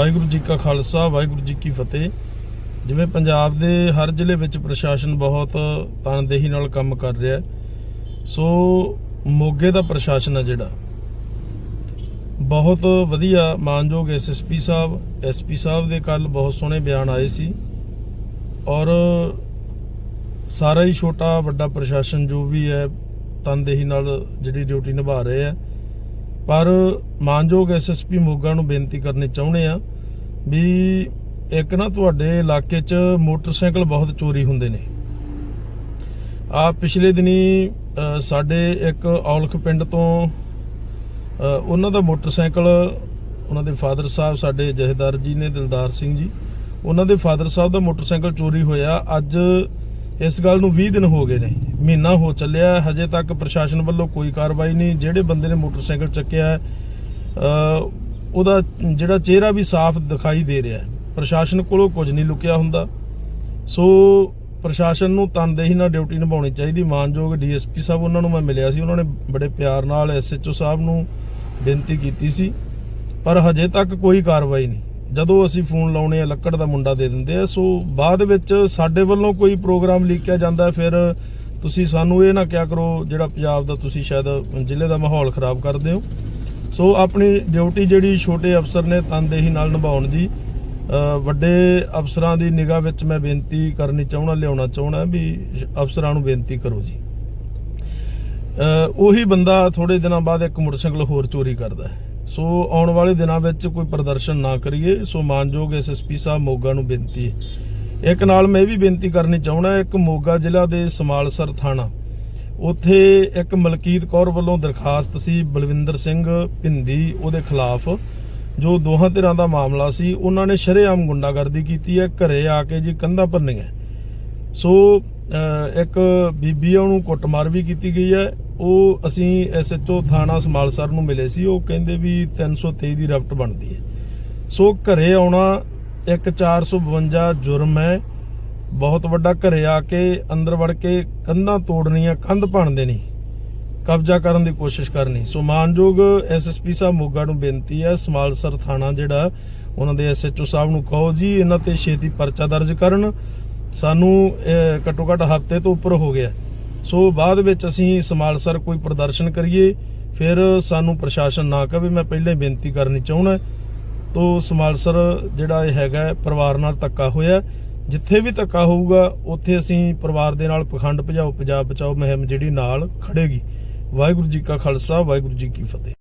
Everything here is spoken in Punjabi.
ਵਾਹਿਗੁਰੂ ਜੀ ਕਾ ਖਾਲਸਾ, ਵਾਹਿਗੁਰੂ ਜੀ ਕੀ ਫਤਿਹ। ਜਿਵੇਂ ਪੰਜਾਬ ਦੇ ਹਰ ਜ਼ਿਲ੍ਹੇ ਵਿੱਚ ਪ੍ਰਸ਼ਾਸਨ ਬਹੁਤ ਤਨਦੇਹੀ ਨਾਲ ਕੰਮ ਕਰ ਰਿਹਾ ਹੈ, ਸੋ ਮੋਗੇ ਦਾ ਪ੍ਰਸ਼ਾਸਨ ਹੈ ਜਿਹੜਾ, ਬਹੁਤ ਵਧੀਆ ਮਾਨਯੋਗ ਐਸਐਸਪੀ ਸਾਹਿਬ ਐਸਪੀ ਸਾਹਿਬ ਦੇ ਕੱਲ ਬਹੁਤ ਸੋਹਣੇ ਬਿਆਨ ਆਏ ਸੀ ਔਰ ਸਾਰਾ ਹੀ ਛੋਟਾ ਵੱਡਾ ਪ੍ਰਸ਼ਾਸਨ ਜੋ ਵੀ ਹੈ, ਤਨਦੇਹੀ ਨਾਲ ਜਿਹੜੀ ਡਿਊਟੀ ਨਿਭਾ ਰਹੇ ਹੈ ਪਰ ਮਾਨਯੋਗ ਐਸਐਸਪੀ ਮੋਗਾ ਨੂੰ ਬੇਨਤੀ ਕਰਨੀ ਚਾਹੁੰਦੇ ਆ ਵੀ ਇੱਕ ਨਾ ਤੁਹਾਡੇ ਇਲਾਕੇ 'ਚ ਮੋਟਰਸਾਈਕਲ ਬਹੁਤ ਚੋਰੀ ਹੁੰਦੇ ਨੇ। ਆ ਪਿਛਲੇ ਦਿਨੀ ਸਾਡੇ ਇੱਕ ਔਲਖ ਪਿੰਡ ਤੋਂ ਉਹਨਾਂ ਦਾ ਮੋਟਰਸਾਈਕਲ, ਉਹਨਾਂ ਦੇ ਫਾਦਰ ਸਾਹਿਬ ਸਾਡੇ ਜਹੇਦਾਰ ਜੀ ਨੇ, ਦਿਲਦਾਰ ਸਿੰਘ ਜੀ, ਉਹਨਾਂ ਦੇ ਫਾਦਰ ਸਾਹਿਬ ਦਾ ਮੋਟਰਸਾਈਕਲ ਚੋਰੀ ਹੋਇਆ। ਅੱਜ ਇਸ ਗੱਲ ਨੂੰ 20 ਦਿਨ ਹੋ ਗਏ ਨੇ। ਮਹੀਨਾ ਹੋ ਚੱਲਿਆ ਹਜੇ ਤੱਕ ਪ੍ਰਸ਼ਾਸਨ ਵੱਲੋਂ ਕੋਈ ਕਾਰਵਾਈ ਨਹੀਂ। ਜਿਹੜੇ ਬੰਦੇ ਨੇ ਮੋਟਰਸਾਈਕਲ ਚੱਕਿਆ ਉਹਦਾ ਜਿਹੜਾ ਚਿਹਰਾ ਵੀ ਸਾਫ਼ ਦਿਖਾਈ ਦੇ ਰਿਹਾ ਪ੍ਰਸ਼ਾਸਨ ਕੋਲੋਂ ਕੁਝ ਨਹੀਂ ਲੁਕਿਆ ਹੁੰਦਾ। ਸੋ ਪ੍ਰਸ਼ਾਸਨ ਨੂੰ ਤਨਦੇਹੀ ਨਾਲ ਡਿਊਟੀ ਨਿਭਾਉਣੀ ਚਾਹੀਦੀ। ਮਾਨਯੋਗ ਡੀਐਸਪੀ ਸਾਹਿਬ, ਉਹਨਾਂ ਨੂੰ ਮੈਂ ਮਿਲਿਆ ਸੀ। ਉਹਨਾਂ ਨੇ ਬੜੇ ਪਿਆਰ ਨਾਲ ਐਸਐਚਓ ਸਾਹਿਬ ਨੂੰ ਬੇਨਤੀ ਕੀਤੀ ਸੀ। ਪਰ ਹਜੇ ਤੱਕ ਕੋਈ ਕਾਰਵਾਈ ਨਹੀਂ। ਜਦੋਂ ਅਸੀਂ ਫੋਨ ਲਾਉਣੇ ਆ, ਲੱਕੜ ਦਾ ਮੁੰਡਾ ਦੇ ਦਿੰਦੇ ਆ, ਸੋ ਬਾਅਦ ਵਿੱਚ ਸਾਡੇ ਵੱਲੋਂ ਕੋਈ ਪ੍ਰੋਗਰਾਮ ਲੀਕਿਆ ਜਾਂਦਾ ਫਿਰ ਤੁਸੀਂ ਸਾਨੂੰ ਇਹ ਨਾ ਕਿਹਾ ਕਰੋ ਜਿਹੜਾ ਪੰਜਾਬ ਦਾ ਤੁਸੀਂ ਸ਼ਾਇਦ ਜ਼ਿਲ੍ਹੇ ਦਾ ਮਾਹੌਲ ਖਰਾਬ ਕਰਦੇ ਹੋ। ਸੋ ਆਪਣੀ ਡਿਊਟੀ ਜਿਹੜੀ ਛੋਟੇ ਅਫਸਰ ਨੇ ਤਨਦੇਹੀ ਨਾਲ ਨਿਭਾਉਣ ਦੀ ਵੱਡੇ ਅਫਸਰਾਂ ਦੀ ਨਿਗਾਹ ਵਿੱਚ ਮੈਂ ਬੇਨਤੀ ਕਰਨੀ ਚਾਹਣਾ ਲਿਆਉਣਾ ਚਾਹਣਾ ਵੀ ਅਫਸਰਾਂ ਨੂੰ ਬੇਨਤੀ ਕਰੋ ਜੀ। ਉਹੀ ਬੰਦਾ ਥੋੜੇ ਦਿਨਾਂ ਬਾਅਦ ਇੱਕ ਮੋਟਰਸਾਈਕਲ ਹੋਰ ਚੋਰੀ ਕਰਦਾ ਹੈ। ਸੋ ਆਉਣ ਵਾਲੇ ਦਿਨਾਂ ਵਿੱਚ ਕੋਈ ਪ੍ਰਦਰਸ਼ਨ ਨਾ ਕਰੀਏ। ਸੋ ਮਾਨਯੋਗ ਐਸਐਸਪੀ ਸਾਹਿਬ ਮੋਗਾ ਨੂੰ ਬੇਨਤੀ ਹੈ। ਇੱਕ ਨਾਲ ਮੈਂ ਇਹ ਵੀ ਬੇਨਤੀ ਕਰਨੀ ਚਾਹੁੰਦਾ, ਇੱਕ ਮੋਗਾ ਜ਼ਿਲ੍ਹਾ ਦੇ ਸਮਾਲਸਰ ਥਾਣਾ। ਉੱਥੇ ਇੱਕ ਮਲਕੀਤ ਕੌਰ ਵੱਲੋਂ ਦਰਖਾਸਤ ਸੀ ਬਲਵਿੰਦਰ ਸਿੰਘ ਭਿੰਦੀ ਉਹਦੇ ਖਿਲਾਫ, ਜੋ ਦੋਹਾਂ ਧਿਰਾਂ ਦਾ ਮਾਮਲਾ ਸੀ, ਉਹਨਾਂ ਨੇ ਸ਼ਰੇਆਮ ਗੁੰਡਾਗਰਦੀ ਕੀਤੀ ਹੈ, ਘਰੇ ਆ ਕੇ ਜੀ ਕੰਧਾਂ ਭੰਨੀਆਂ। ਸੋ ਇੱਕ ਬੀਬੀ ਉਹਨੂੰ ਕੁੱਟਮਾਰ ਵੀ ਕੀਤੀ ਗਈ ਹੈ। ਉਹ ਅਸੀਂ ਐਸਐਚਓ ਥਾਣਾ ਸਮਾਲਸਰ ਨੂੰ ਮਿਲੇ ਸੀ, ਉਹ ਕਹਿੰਦੇ ਵੀ 323 ਦੀ ਰਫਟ ਬਣਦੀ ਹੈ। ਸੋ ਘਰੇ ਆਉਣਾ ਇੱਕ 452 ਜੁਰਮ ਹੈ। ਬਹੁਤ ਵੱਡਾ ਘਰੇ ਆ ਕੇ ਅੰਦਰ ਵੜ ਕੇ ਕੰਧਾਂ ਤੋੜਨੀਆਂ, ਕੰਧ ਭੰਨਦੇ ਨਹੀਂ ਕਬਜ਼ਾ ਕਰਨ ਦੀ ਕੋਸ਼ਿਸ਼ ਕਰਨੀ। ਸੋ ਮਾਨਯੋਗ ਐਸਐਸਪੀ ਸਾਹਿਬ ਮੋਗਾ ਨੂੰ ਬੇਨਤੀ ਹੈ, ਸਮਾਲਸਰ ਥਾਣਾ ਜਿਹੜਾ, ਉਹਨਾਂ ਦੇ ਐਸਐਚਓ ਸਾਹਿਬ ਨੂੰ ਕਹੋ ਜੀ, ਇਹਨਾਂ ਤੇ ਛੇਤੀ ਪਰਚਾ ਦਰਜ ਕਰਨ। ਸਾਨੂੰ ਘੱਟੋ ਘੱਟ ਹਫ਼ਤੇ ਤੋਂ ਉੱਪਰ ਹੋ ਗਿਆ। ਸੋ ਬਾਅਦ ਵਿੱਚ ਅਸੀਂ ਸਮਾਲਸਰ ਕੋਈ ਪ੍ਰਦਰਸ਼ਨ ਕਰੀਏ, ਫਿਰ ਸਾਨੂੰ ਪ੍ਰਸ਼ਾਸਨ ਨਾ ਕਹੇ, ਮੈਂ ਪਹਿਲਾਂ ਹੀ ਬੇਨਤੀ ਕਰਨੀ ਚਾਹੁੰਦਾ। ਤੋਂ ਸਮਾਲਸਰ ਜਿਹੜਾ ਇਹ ਹੈਗਾ ਪਰਿਵਾਰ ਨਾਲ ਧੱਕਾ ਹੋਇਆ ਜਿੱਥੇ ਵੀ ਧੱਕਾ ਹੋਊਗਾ, ਉੱਥੇ ਅਸੀਂ ਪਰਿਵਾਰ ਦੇ ਨਾਲ ਪਖੰਡ ਭਜਾਓ, ਪੰਜਾਬ ਬਚਾਓ ਮੁਹਿੰਮ ਜਿਹੜੀ ਨਾਲ ਖੜੇਗੀ। ਵਾਹਿਗੁਰੂ ਜੀ ਕਾ ਖਾਲਸਾ, ਵਾਹਿਗੁਰੂ ਜੀ ਕੀ ਫਤਿਹ।